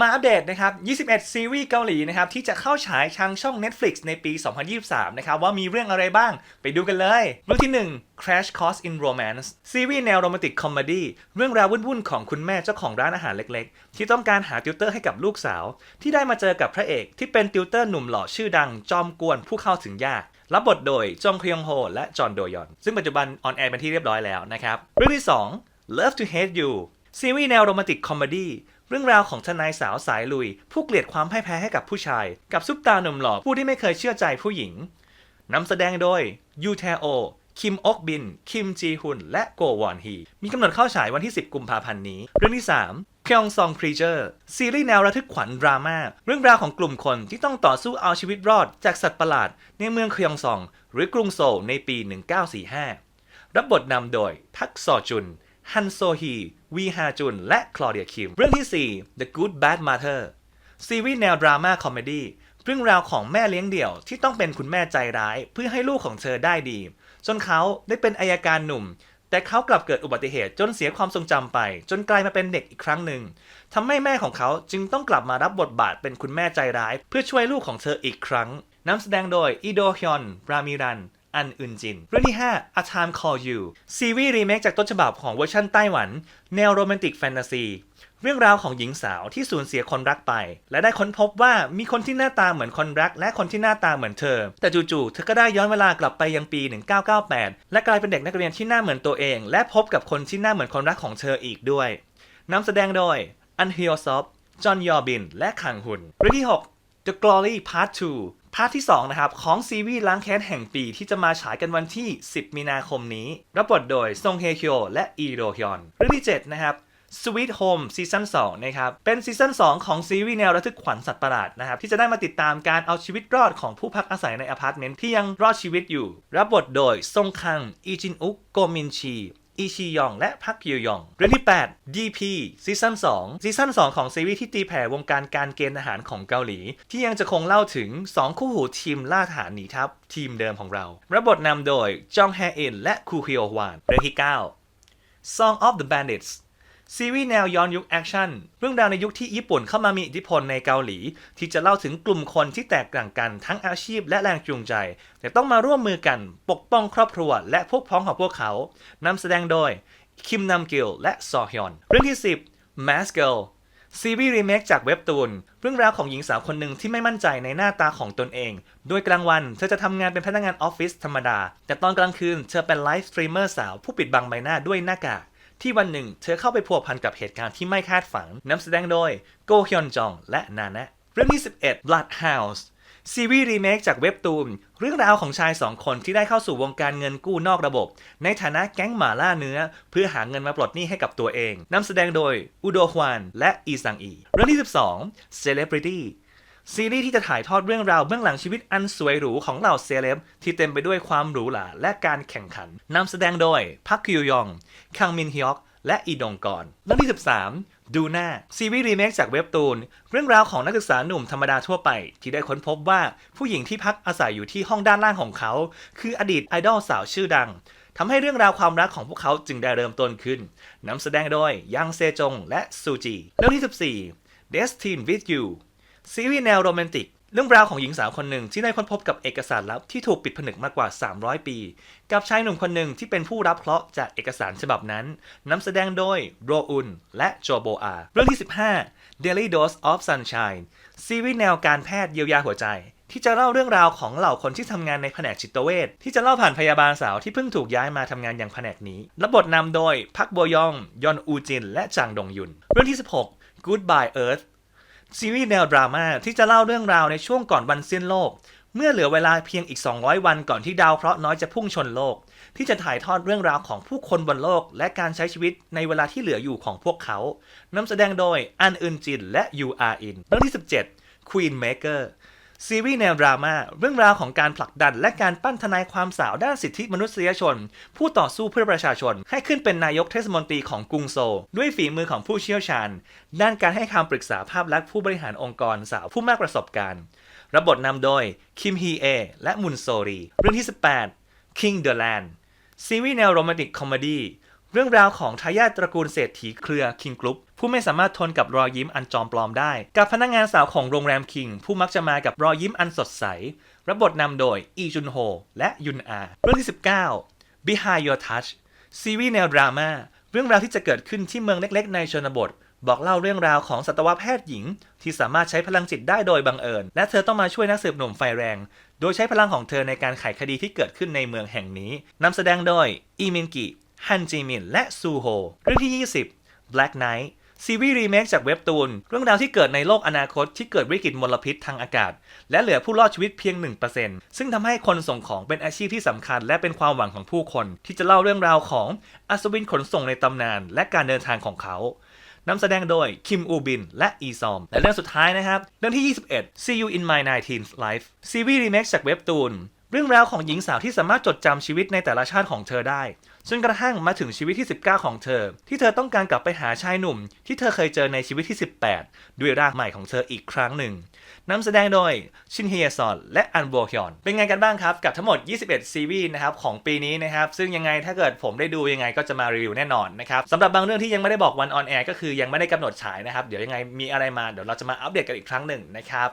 มาอัปเดตนะครับ 21 ซีรีส์เกาหลีนะครับที่จะเข้าฉายทางช่อง Netflix ในปี 2023 นะครับว่ามีเรื่องอะไรบ้างไปดูกันเลย เรื่องที่ 1 Crash Course in Romance ซีรีส์แนวโรแมนติกคอมเมดี้เรื่องราววุ่นๆของคุณแม่เจ้าของร้านอาหารเล็กๆ ที่ต้องการหาติวเตอร์ให้กับลูกสาว ที่ได้มาเจอกับพระเอกที่เป็นติวเตอร์หนุ่มหล่อชื่อดัง จอมกวนผู้เข้าถึงยากรับบทโดยจองคยองโฮและจอห์นโดยอน ซึ่งปัจจุบันออนแอร์เป็นที่เรียบร้อยแล้วนะครับเรื่องที่ 2 Love to Hate You ซีรีส์แนวโรแมนติกคอมเมดี้ เรื่องราวของทนายสาวสายลุย ผู้เกลียดความพ่ายแพ้ให้กับผู้ชาย กับซุปตาหนุ่มหล่อผู้ที่ไม่เคยเชื่อใจผู้หญิงนำแสดงโดยยูเทโอ คิมอกบิน คิมจีฮุน และโกวอนฮี มีกำหนดเข้าฉายวันที่ 10 กุมภาพันธ์นี้ เรื่องที่3 k y o n g Song Preacher ซีรีส์แนวระทึกขวัญดราม่าเรื่องราวของกลุ่มคนที่ต้องต่อสู้เอาชีวิตรอดจากสัตว์ประหลาด ในเมืองคยองซอง หรือกรุงโซลในปี 1945 รับบทนำโดยพักซอจุน ฮันโซฮี วีฮาจุน และคลอเดียคิม เรื่องที่ 4 The Good Bad Mother ซีรีส์แนวดราม่าคอมเมดี้เรื่องราวของแม่เลี้ยงเดี่ยวที่ต้องเป็นคุณแม่ใจร้ายเพื่อให้ลูกของเธอได้ดี จนเขาได้เป็นอายการหนุ่ม แต่เขากลับเกิดอุบัติเหตุจนเสียความทรงจำไป จนกลายมาเป็นเด็กอีกครั้งหนึ่งทำให้แม่ของเขาจึงต้องกลับมารับบทบาทเป็นคุณแม่ใจร้าย เพื่อช่วยลูกของเธออีกครั้งนำแสดงโดยอีโดฮยอน รามิรัน อันอึนจิน เรื่องที่ 5 A Time Call You ซีรีส์รีเมคจากต้นฉบับของเวอร์ชันไต้หวัน แนวโรแมนติกแฟนตาซีเรื่องราวของหญิงสาวที่สูญเสียคนรักไป และได้ค้นพบว่ามีคนที่หน้าตาเหมือนคนรัก และคนที่หน้าตาเหมือนเธอ แต่จู่ๆเธอก็ได้ย้อนเวลากลับไปยังปี 1998 และกลายเป็นเด็กนักเรียนที่หน้าเหมือนตัวเอง และพบกับคนที่หน้าเหมือนคนรักของเธออีกด้วยนำแสดงโดยอันฮิโอซอฟจอห์นยอบิน และคังฮุนเรื่องที่ 6 The Glory Part 2 พาร์ทที่ 2 นะครับ ของซีรีส์ล้างแค้นแห่งปีที่จะมาฉายกันวันที่ 10 มีนาคมนี้ รับบทโดยซงเฮคียและอีโดฮยอนเรื่องที่ 7 นะครับ Sweet Home ซีซั่น2นะครับ เป็นซีซั่น2 ของซีรีส์แนวระทึกขวัญสัตว์ประหลาดนะครับ ที่จะได้มาติดตามการเอาชีวิตรอดของผู้พักอาศัยในอพาร์ตเมนต์ที่ยังรอดชีวิตอยู่ รับบทโดยซงคัง อีจินอุก โกมินชี อีชียอง และพักพิยอง เรื่องที่ 8 DP ซีซั่น2ซีซั่น2 ของซีรีส์ที่ตีแผ่วงการการเกณฑ์อาหารของเกาหลี ที่ยังจะคงเล่าถึง 2 คู่หูทีมล่าทหารหนีทัพ ทีมเดิมของเรา รับบทนำโดยจองแฮอินและคูฮยโอฮวานเรื่องที่ 9 Song of the Bandits ซีรีส์แนวย้อนยุคแอคชั่นเรื่องราวในยุคที่ญี่ปุ่นเข้ามามีอิทธิพลในเกาหลี ที่จะเล่าถึงกลุ่มคนที่แตกต่างกันทั้งอาชีพและแรงจูงใจ แต่ต้องมาร่วมมือกันปกป้องครอบครัวและพวกพ้องของพวกเขานำแสดงโดยคิมนัมกิลและซอฮยอน เรื่องที่ 10 Mask Girl ซีรีส์รีเมคจากเว็บตูน เรื่องราวของหญิงสาวคนหนึ่งที่ไม่มั่นใจในหน้าตาของตนเอง โดยกลางวันเธอจะทำงานเป็นพนักงานออฟฟิศธรรมดา แต่ตอนกลางคืนเธอเป็นไลฟ์สตรีมเมอร์สาวผู้ปิดบังใบหน้าด้วยหน้ากาก ที่วันหนึ่งเธอเข้าไปพัวพันกับเหตุการณ์ที่ไม่คาดฝันนำแสดงโดยโกฮยอนจองและนานะ เรื่องที่ 11 Bloodhouse ซีรีส์รีเมคจากเว็บตูนเรื่องราวของชายสองคนที่ได้เข้าสู่วงการเงินกู้นอกระบบ ในฐานะแก๊งหมาล่าเนื้อ เพื่อหาเงินมาปลดหนี้ให้กับตัวเองนำแสดงโดยอุโดฮวานและอีซังอี เรื่องที่ 12 Celebrity ซีรีส์ที่จะถ่ายทอดเรื่องราวเบื้องหลังชีวิตอันสวยหรูของเหล่าเซเลบที่เต็มไปด้วยความหรูหราและการแข่งขันนำแสดงโดยพักคิวยองคังมินฮยอกและอีดงกอนเรื่องที่ 13 ดูหน้า ซีรีส์รีเมคจากเว็บตูน เรื่องราวของนักศึกษาหนุ่มธรรมดาทั่วไป ที่ได้ค้นพบว่าผู้หญิงที่พักอาศัยอยู่ที่ห้องด้านล่างของเขา คืออดีตไอดอลสาวชื่อดังทำให้เรื่องราวความรักของพวกเขาจึงได้เริ่มต้นขึ้นนำแสดงโดยยังเซจงและซูจีเรื่องที่ 14 Destined with You ซีรีส์แนวโรแมนติก เรื่องราวของหญิงสาวคนหนึ่งที่ได้ค้นพบกับเอกสารลับที่ถูกปิดผนึกมากกว่า 300 ปี กับชายหนุ่มคนหนึ่งที่เป็นผู้รับเคราะห์จากเอกสารฉบับนั้นนำแสดงโดยโรอุนและโจโบอา เรื่องที่ 15 Daily Dose of Sunshine ซีรีส์แนวการแพทย์เยียวยาหัวใจที่จะเล่าเรื่องราวของเหล่าคนที่ทำงานในแผนกจิตเวชที่จะเล่าผ่านพยาบาลสาวที่เพิ่งถูกย้ายมาทำงานอย่างแผนกนี้รับบทนำโดยพักโบยอง ยอนอูจิน และจางดงยุน เรื่องที่ 16 Goodbye Earth ซีรีส์แนวดราม่าที่จะเล่าเรื่องราวในช่วงก่อนวันสิ้นโลก เมื่อเหลือเวลาเพียงอีก 200 วันก่อนที่ดาวเคราะห์น้อยจะพุ่งชนโลก ที่จะถ่ายทอดเรื่องราวของผู้คนบนโลก และการใช้ชีวิตในเวลาที่เหลืออยู่ของพวกเขานำแสดงโดยอันอึนจินและยูอาอินเรื่องที่ 17 Queen Maker ซีรีส์แนวดราม่าเรื่องราวของการผลักดัน และการปั้นทนายความสาวด้านสิทธิมนุษยชน ผู้ต่อสู้เพื่อประชาชน ให้ขึ้นเป็นนายกเทศมนตรีของกรุงโซลด้วยฝีมือของผู้เชี่ยวชาญ ด้านการให้คำปรึกษาภาพลักษณ์ผู้บริหารองค์กรสาวผู้มากประสบการณ์รับบทนำโดยคิมฮีเอและมุนโซรี เรื่องที่ 18 King the Land ซีรีส์แนวโรแมนติกคอมเมดี้ เรื่องราวของทายาทตระกูลเศรษฐีเครือคิงกรุ๊ปผู้ไม่สามารถทนกับรอยยิ้มอันจอมปลอมได้ กับพนักงานสาวของโรงแรมคิง ผู้มักจะมากับรอยยิ้มอันสดใส รับบทนำโดยอีจุนโฮและยุนอา เรื่องที่ 19 Behind Your Touch ซีรีส์แนวดราม่าเรื่องราวที่จะเกิดขึ้นที่เมืองเล็ก ๆ ในชนบท บอกเล่าเรื่องราวของสัตวแพทย์หญิง ที่สามารถใช้พลังจิตได้โดยบังเอิญ และเธอต้องมาช่วยนักสืบหนุ่มไฟแรง โดยใช้พลังของเธอในการไขคดีที่เกิดขึ้นในเมืองแห่งนี้นำแสดงโดยอีมินกิ ฮันจีมิน และซูโฮ เรื่องที่ 20 Black Knight ซีรีส์รีเมคจากเว็บตูน เรื่องราวที่เกิดในโลกอนาคตที่เกิดวิกฤตมลพิษทางอากาศ และเหลือผู้รอดชีวิตเพียง 1%ซึ่งทำให้คนส่งของเป็นอาชีพที่สำคัญ และเป็นความหวังของผู้คน ที่จะเล่าเรื่องราวของอัศวินขนส่งในตำนาน และการเดินทางของเขานำแสดงโดย คิมอูบิน และอีซอม และเรื่องสุดท้ายนะครับ เรื่องที่ 21 See You in My 19th Life ซีรีส์รีเมคจากเว็บตูน รื่องราวของหญิงสาวที่สามารถจดจำชีวิตในแต่ละชาติของเธอได้จนกระทั่งมาถึงชีวิตที่ 19 ของเธอ ที่เธอต้องการกลับไปหาชายหนุ่ม ที่เธอเคยเจอในชีวิตที่ 18 ด้วยร่างใหม่ของเธออีกครั้งหนึ่งนำแสดงโดยชินเฮียซอนและอันโบฮยอน เป็นไงกันบ้างครับ กับทั้งหมด 21 ซีรีส์นะครับของปีนี้นะครับ ซึ่งยังไงถ้าเกิดผมได้ดูยังไงก็จะมารีวิวแน่นอนนะครับสำหรับบางเรื่องที่ยังไม่ได้บอกวันออนแอร์ก็คือยังไม่ได้กำหนดฉายนะครับเดี๋ยวยังไงมีอะไรมาเดี๋ยวเราจะมาอัปเดตกันอีกครั้งหนึ่งนะครับ